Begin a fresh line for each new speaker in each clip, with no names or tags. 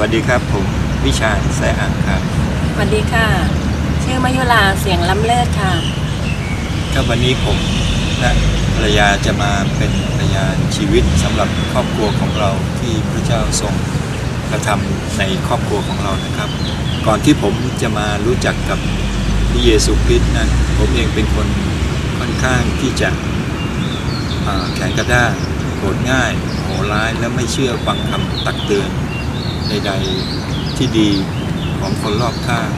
วัสดีครับ ผมวิชาญแสอ่างครับ
สวัสดีค่ะ ชื่อมายุลาเสียงล้ำเลิศค่ะ
ก็วันนี้ผมและภรรยาจะมาเป็นพยานชีวิตสำหรับครอบครัวของเราที่พระเจ้าทรงกระทำในครอบครัวของเรานะครับ ก่อนที่ผมจะมารู้จักกับพระเยซูคริสต์นั้นผมเองเป็นคนค่อนข้างที่จะอ่าแข็งกระด้างโกรธง่ายโหร้ายและไม่เชื่อฟังคำตักเตือน ใด ๆที่ดีของคนรอบข้าง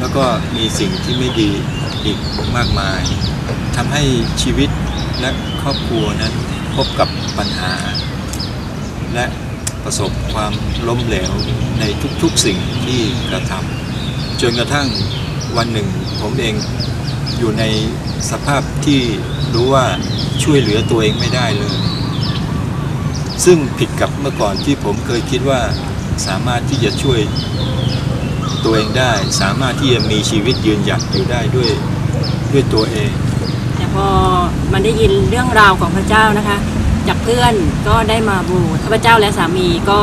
แล้วก็มีสิ่งที่ไม่ดีอีกมากมายทำให้ชีวิตและครอบครัวนั้นพบกับปัญหา และประสบความล้มเหลวในทุกๆสิ่งที่กระทำจนกระทั่งวันหนึ่งผมเองอยู่ในสภาพที่รู้ว่าช่วยเหลือตัวเองไม่ได้เลย ซึ่งผิดกับเมื่อก่อนที่ผมเคยคิดว่าสามารถที่จะช่วยตัวเองได้ สามารถที่จะมีชีวิตยืนหยัดอยู่ได้ด้วยด้วยตัวเอง
แต่พอมันได้ยินเรื่องราวของพระเจ้านะคะ จากเพื่อนก็ได้มาบูชาพระเจ้าและสามีก็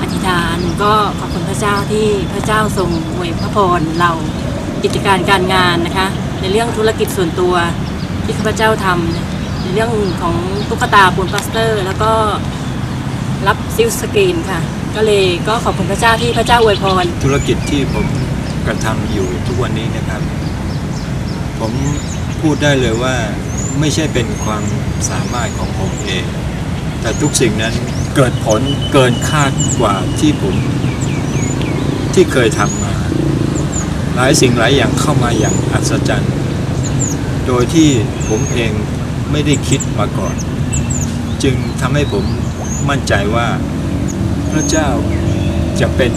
อธิษฐานก็ขอบคุณพระเจ้าที่พระเจ้าทรงอวยพระพรเรากิจการการงานนะคะ ในเรื่องธุรกิจส่วนตัวที่ข้าพเจ้าทำ เรื่องของตุ๊กตาปูนพลาสเตอร์ แล้วก็รับซิลสกรีนค่ะ ก็เลยก็ขอบคุณพระเจ้าที่พระเจ้าอวยพร
ธุรกิจที่ผมกระทำอยู่ทุกวันนี้นะครับ ผมพูดได้เลยว่าไม่ใช่เป็นความสามารถของผมเอง แต่ทุกสิ่งนั้นเกิดผลเกินคาดกว่าที่ผมที่เคยทำมา หลายสิ่งหลายอย่างเข้ามาอย่างอัศจรรย์ โดยที่ผมเอง ไม่ได้คิดมาก่อน จึงทำให้ผมมั่นใจว่า พระเจ้าจะเป็น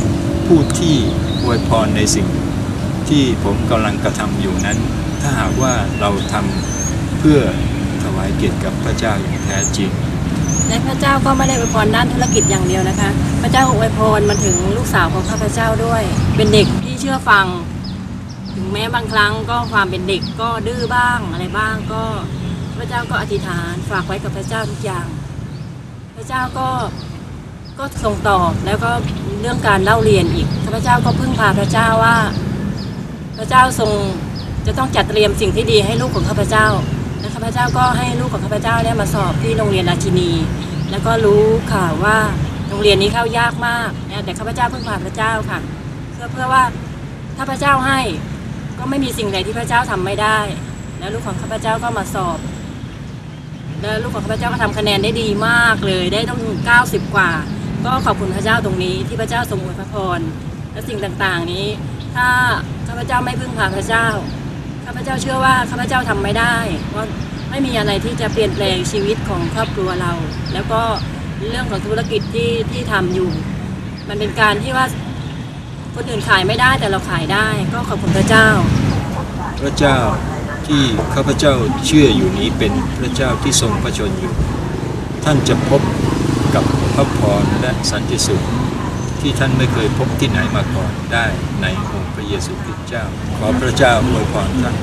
ผู้ที่อวยพรในสิ่งที่ผมกำลังกระทำอยู่นั้น ถ้าหากว่าเราทำเพื่อถวายเกียรติกับพระเจ้าอย่างแท้จริง
และพระเจ้าก็ไม่ได้อวยพรด้านธุรกิจอย่างเดียวนะคะ พระเจ้าอวยพรมาถึงลูกสาวของข้าพเจ้าด้วย เป็นเด็กที่เชื่อฟัง ถึงแม้บางครั้งก็ความเป็นเด็กก็ดื้อบ้างอะไรบ้างก็ ระเจ้าก็อธิษฐานฝากไว้กับพระเจ้าทุกอย่าง พระเจ้าก็ก็ทรงตอบแล้วก็เรื่องการเล่าเรียนอีกข้าพเจ้าก็พึ่งพาพระเจ้าว่า พระเจ้าทรงจะต้องจัดเตรียมสิ่งที่ดีให้ลูกของข้าพเจ้าและข้าพเจ้าก็ให้ลูกของข้าพเจ้าเนี่ยมาสอบที่โรงเรียนราชินี แล้วก็รู้ข่าวว่าโรงเรียนนี้เข้ายากมากนะแต่ข้าพเจ้าพึ่งพาพระเจ้าค่ะ เพื่อเพื่อว่าถ้าพระเจ้าให้ก็ไม่มีสิ่งใดที่พระเจ้าทำไม่ได้ แล้วลูกของข้าพเจ้าก็มาสอบ แล้วลูกของข้าพเจ้าก็ทำคะแนนได้ดีมากเลยได้ต้อง 90 กว่า ก็ขอบคุณพระเจ้าตรงนี้ที่พระเจ้าทรงอวยพระพรและสิ่งต่างๆนี้ ถ้าข้าพเจ้าไม่พึ่งพาพระเจ้าข้าพเจ้าเชื่อว่าข้าพเจ้าทำไม่ได้ว่าไม่มีอะไรที่จะเปลี่ยนแปลงชีวิตของครอบครัวเรา แล้วก็เรื่องของธุรกิจที่ที่ทำอยู่ มันเป็นการที่ว่าคนอื่นขายไม่ได้แต่เราขายได้ ก็ขอบคุณพระเจ้า
พระเจ้า ที่ข้าพเจ้าเชื่ออยู่นี้เป็นพระเจ้าที่ทรงพระชนอยู่ ท่านจะพบกับพระพรและสันติสุขที่ท่านไม่เคยพบที่ไหนมาก่อนได้ในองค์พระเยซูคริสต์เจ้า ขอพระเจ้าอวยพรท่าน